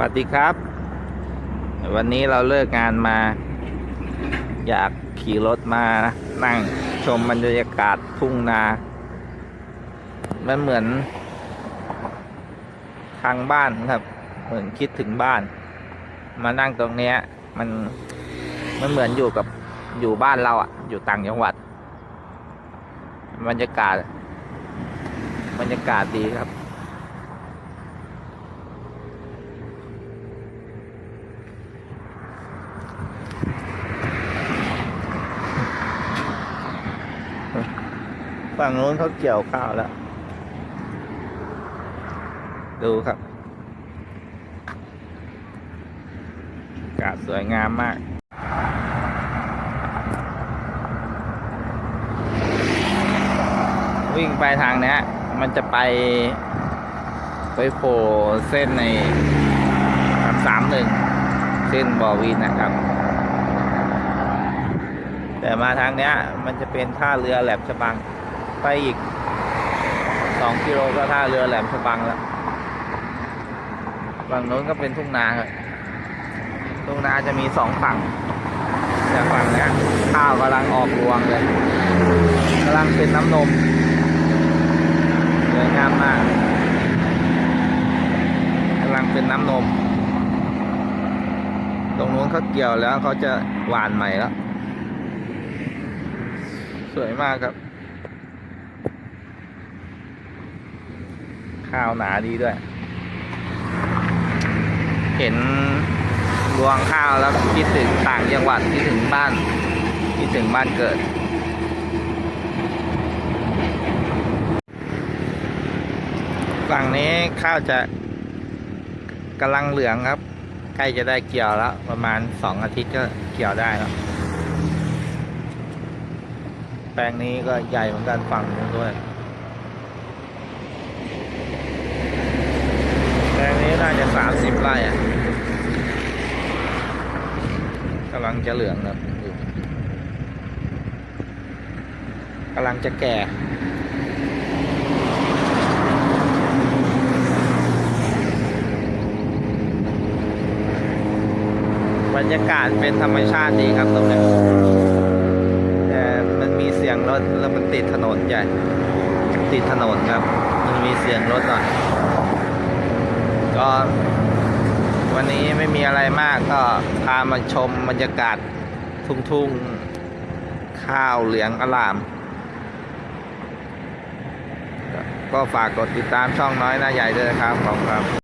วัสดีครับ วันนี้เราเลิกงานมา อยากขี่รถมานั่งชมบรรยากาศทุ่งนา มันเหมือน ทางบ้านครับ เหมือนคิดถึงบ้าน มานั่งตรงเนี้ย มันมันเหมือนอยู่กับอยู่บ้านเราอะอยู่ต่างจังหวัด บรรยากาศ บรรยากาศดีครับ ฝั่งนู้นเขาเกี่ยวข้าวแล้ว ดูครับ อากาศสวยงามมากวิ่งไปทางเนี้ย มันจะไป ไปโผล่เส้นในสามหนึ่งเส้นบอวินนะครับ แต่มาทางเนี้ย มันจะเป็นท่าเรือแหลมฉบัง ไปอีกสองกิโลก็ท่าเรือแหลมฉบังแล้วฝั่งโน้นก็เป็นทุ่งนาครับทุ่งนาจะมีสองฝั่งแต่ฝั่งนี้ข้าวกำลังออกรวงเลยกำลังเป็นน้ำนมสวยงามมากกำลังเป็นน้ำนม ตรงนู้นเขาเกี่ยวแล้วเขาจะหวานใหม่แล้ว สวยมากครับ ข้าวหนาดีด้วย เห็นรวงข้าวแล้วคิดถึงต่างจังหวัดคิดถึงบ้านคิดถึงบ้านเกิด ฝั่งนี้ข้าวจะกำลังเหลืองครับ ใกล้จะได้เกี่ยวแล้ว ประมาณสองอาทิตย์ก็เกี่ยวได้แล้วแปลงนี้ก็ใหญ่เหมือนกันฝั่งนู้นด้วย แปลงนี้น่าจะสามสิบ ไร่อะกำลังจะเหลืองครับดูกำลังจะแก่บรรยากาศเป็นธรรมชาติดีครับตรงนี้แต่มันมีเสียงรถแล้วมันติดถนนใหญ่ ติดถนนครับ มันมีเสียงรถหน่อยก็ วันนี้ไม่มีอะไรมากก็พามาชมบรรยากาศทุ่งๆ ข้าวเหลืองอลาม ก็ฝากกดติดตามช่องน้อยหน้าใหญ่ด้วยนะครับ ขอบคุณครับ